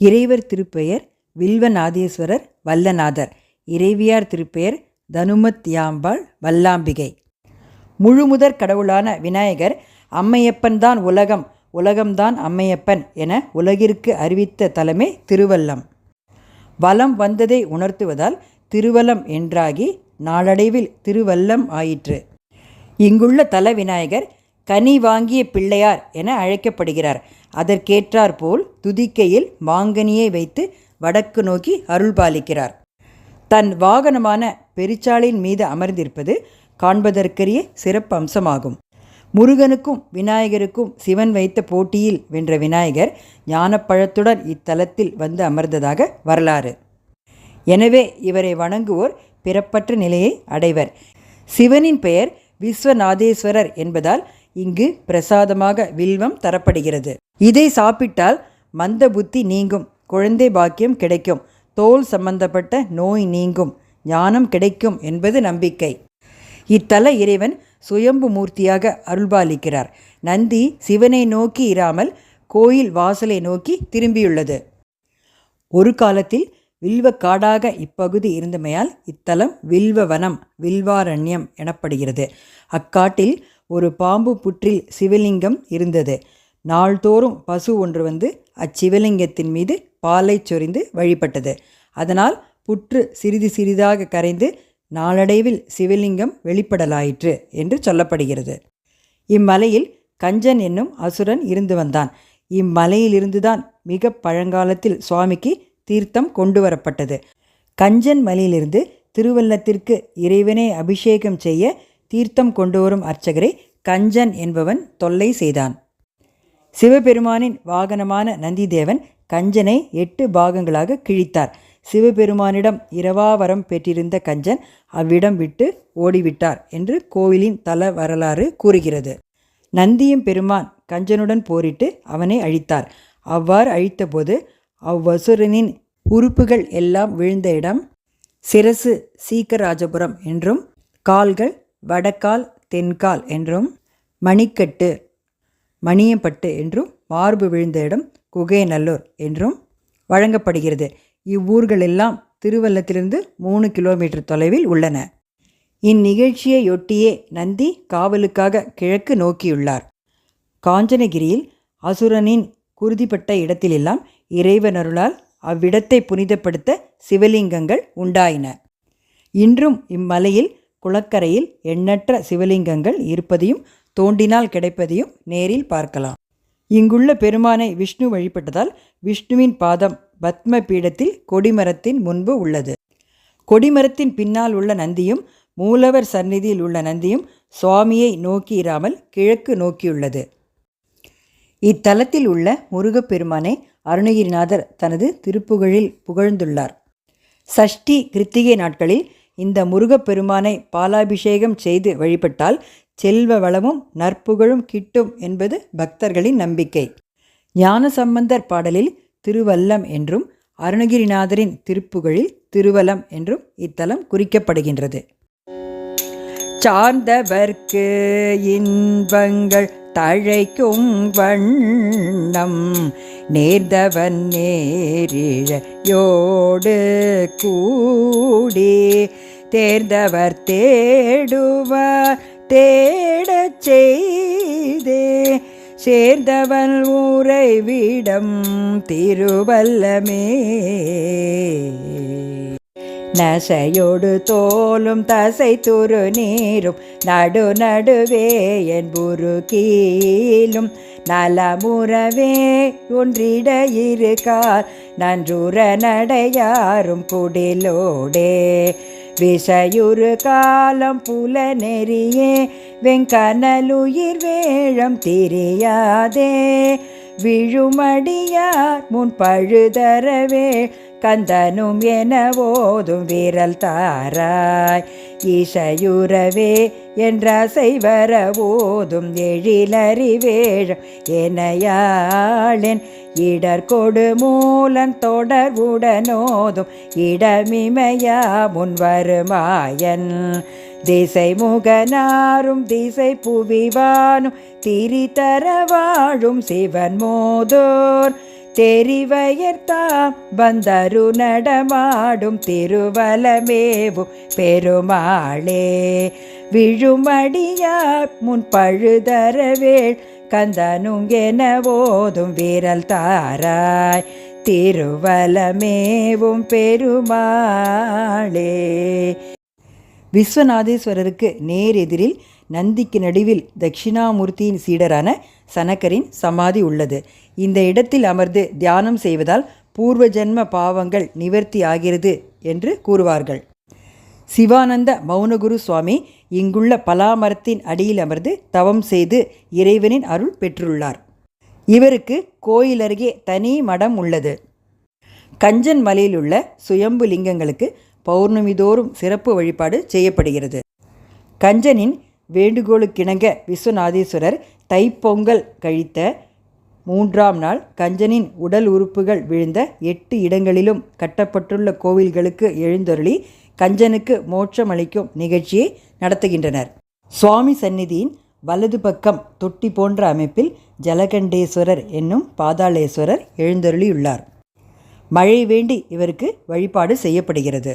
இறைவர் திருப்பெயர் வில்வநாதேஸ்வரர் வல்லநாதர். இறைவியார் திருப்பெயர் தனுமத்யாம்பாள் வல்லாம்பிகை. முழுமுதற் கடவுளான விநாயகர் அம்மையப்பன்தான் உலகம் உலகம்தான் அம்மையப்பன் என உலகிற்கு அறிவித்த தலமே திருவல்லம். வலம் வந்ததை உணர்த்துவதால் திருவலம் என்றாகி நாளடைவில் திருவல்லம் ஆயிற்று. இங்குள்ள தல விநாயகர் கனி வாங்கிய பிள்ளையார் என அழைக்கப்படுகிறார். அதற்கேற்றாற்போல் துதிக்கையில் மாங்கனியை வைத்து வடக்கு நோக்கி அருள்பாலிக்கிறார். தன் வாகனமான பெருச்சாளின் மீது அமர்ந்திருப்பது காண்பதற்கரிய சிறப்பு அம்சமாகும். முருகனுக்கும் விநாயகருக்கும் சிவன் வைத்த போட்டியில் வென்ற விநாயகர் ஞானப்பழத்துடன் இத்தலத்தில் வந்து அமர்ந்ததாக வரலாறு. எனவே இவரை வணங்குவோர் பிறப்பற்ற நிலையை அடைவர். சிவனின் பெயர் விஸ்வநாதேஸ்வரர் என்பதால் இங்கு பிரசாதமாக வில்வம் தரப்படுகிறது. இதை சாப்பிட்டால் மந்த புத்தி நீங்கும் குழந்தை பாக்கியம் கிடைக்கும் தோல் சம்பந்தப்பட்ட நோய் நீங்கும் ஞானம் கிடைக்கும் என்பது நம்பிக்கை. இத்தல இறைவன் சுயம்பு மூர்த்தியாக அருள்பாலிக்கிறார். நந்தி சிவனை நோக்கி இராமல் கோயில் வாசலை நோக்கி திரும்பியுள்ளது. ஒரு காலத்தில் வில்வ காடாக இப்பகுதி இருந்தமையால் இத்தலம் வில்வ வனம் வில்வாரண்யம் எனப்படுகிறது. அக்காட்டில் ஒரு பாம்பு புற்றில் சிவலிங்கம் இருந்தது. நாள்தோறும் பசு ஒன்று வந்து அச்சிவலிங்கத்தின் மீது பாலை சொரிந்து வழிபட்டது. அதனால் புற்று சிறிது சிறிதாக கரைந்து நாளடைவில் சிவலிங்கம் வெளிப்படலாயிற்று என்று சொல்லப்படுகிறது. இம்மலையில் கஞ்சன் என்னும் அசுரன் இருந்து வந்தான். இம்மலையிலிருந்துதான் மிக பழங்காலத்தில் சுவாமிக்கு தீர்த்தம் கொண்டு வரப்பட்டது. கஞ்சன் மலையிலிருந்து திருவல்லத்திற்கு இறைவனை அபிஷேகம் செய்ய தீர்த்தம் கொண்டு வரும் அர்ச்சகரை கஞ்சன் என்பவன் தொல்லை செய்தான். சிவபெருமானின் வாகனமான நந்திதேவன் கஞ்சனை எட்டு பாகங்களாக கிழித்தார். சிவபெருமானிடம் இரவாவரம் பெற்றிருந்த கஞ்சன் அவ்விடம் விட்டு ஓடிவிட்டார் என்று கோவிலின் தல வரலாறு கூறுகிறது. நந்தியும் பெருமான் கஞ்சனுடன் போரிட்டு அவனை அழித்தார். அவ்வாறு அழித்தபோது அவ்வசுரனின் உறுப்புகள் எல்லாம் விழுந்த இடம் சிரசு சீக்கராஜபுரம் என்றும் கால்கள் வடக்கால் தென்கால் என்றும் மணிக்கட்டு மணியப்பட்டு என்றும் மார்பு விழுந்த இடம் குகைநல்லூர் என்றும் வழங்கப்படுகிறது. இவ்வூர்களெல்லாம் திருவல்லத்திலிருந்து மூணு கிலோமீட்டர் தொலைவில் உள்ளன. இந்நிகழ்ச்சியையொட்டியே நந்தி காவலுக்காக கிழக்கு நோக்கியுள்ளார். காஞ்சனகிரியில் அசுரனின் குருதிப்பட்ட இடத்திலெல்லாம் இறைவனருளால் அவ்விடத்தை புனிதப்படுத்த சிவலிங்கங்கள் உண்டாயின. இன்றும் இம்மலையில் குளக்கரையில் எண்ணற்ற சிவலிங்கங்கள் இருப்பதையும் தோண்டினால் கிடைப்பதையும் நேரில் பார்க்கலாம். இங்குள்ள பெருமானை விஷ்ணு வழிபட்டதால் விஷ்ணுவின் பாதம் பத்ம பீடத்தில் கொடிமரத்தின் முன்பு உள்ளது. கொடிமரத்தின் பின்னால் உள்ள நந்தியும் மூலவர் சந்நிதியில் உள்ள நந்தியும் சுவாமியை நோக்கி இராமல் கிழக்கு நோக்கியுள்ளது. இத்தலத்தில் உள்ள முருகப்பெருமானை அருணகிரிநாதர் தனது திருப்புகழில் புகழ்ந்துள்ளார். சஷ்டி கிருத்திகை நாட்களில் இந்த முருகப்பெருமானை பாலாபிஷேகம் செய்து வழிபட்டால் செல்வ வளமும் நற்புகழும் கிட்டும் என்பது பக்தர்களின் நம்பிக்கை. ஞானசம்பந்தர் பாடலில் திருவல்லம் என்றும் அருணகிரிநாதரின் திருப்புகழில் திருவலம் என்றும் இத்தலம் குறிக்கப்படுகின்றது. சார்ந்தவர்க்கு இன்பங்கள் தழைக்கும் வண்ணம் நேர்ந்தவன் நேரிழையோடு கூடி தேர்ந்தவர் தேடுவார் தேடச் செய்தே. சேர்ந்தவன் ஊரை விடம் திருவல்லமே. நசையோடு தோலும் தசை துரு நீரும் நடு நடுவே என் புரு கீழும் நலமுறவே ஒன்றிட இருக்கார் நன்றுற நடையாரும் குடிலோடே. விசையுறு காலம் புல நெறியே வெங்கனலுயிர் வேழம் தெரியாதே. விழுமடியார் முன் பழுதரவே கந்தனும் என ஓதும் வீரல் தாராய். ஈசையுறவே என்ற செய்வர ஓதும் எழிலறிவேழம் எனையாளின் இடர்கொடு மூலன் தொடர்வுடனோதும் இடமிமையா முன்வருமாயன். திசை முகனாரும் திசை புவிவானும் திரிதர வாழும் சிவன் மோதோர் தெரிவயர்த்தாம் வந்தரு நடமாடும் திருவலமேவும் பெருமாளே. விழுமடியார் முன் பழுதரவேள் கந்தனும் என ஓதும் வீரல் தாராய் திருவலமேவும் பெருமாளே. விஸ்வநாதேஸ்வரருக்கு நேர் எதிரில் நந்திக்கு நடுவில் தட்சிணாமூர்த்தியின் சீடரான சனக்கரின் சமாதி உள்ளது. இந்த இடத்தில் அமர்ந்து தியானம் செய்வதால் பூர்வ ஜென்ம பாவங்கள் நிவர்த்தி ஆகிறது என்று கூறுவார்கள். சிவானந்த மௌனகுரு சுவாமி இங்குள்ள பலாமரத்தின் அடியில் அமர்ந்து தவம் செய்து இறைவனின் அருள் பெற்றுள்ளார். இவருக்கு கோயில் அருகே தனி மடம் உள்ளது. கஞ்சன் மலையிலுள்ள சுயம்பு லிங்கங்களுக்கு பௌர்ணமி தோறும் சிறப்பு வழிபாடு செய்யப்படுகிறது. கஞ்சனின் வேண்டுகோளுக்கிணங்க விஸ்வநாதீஸ்வரர் தைப்பொங்கல் கழித்த மூன்றாம் நாள் கஞ்சனின் உடல் உறுப்புகள் விழுந்த எட்டு இடங்களிலும் கட்டப்பட்டுள்ள கோவில்களுக்கு எழுந்தருளி கஞ்சனுக்கு மோட்சம் அளிக்கும் நிகழ்ச்சியை நடத்துகின்றனர். சுவாமி சந்நிதியின் வலது பக்கம் தொட்டி போன்ற அமைப்பில் ஜலகண்டேஸ்வரர் என்னும் பாதாளேஸ்வரர் எழுந்தருளியுள்ளார். மழை வேண்டி இவருக்கு வழிபாடு செய்யப்படுகிறது.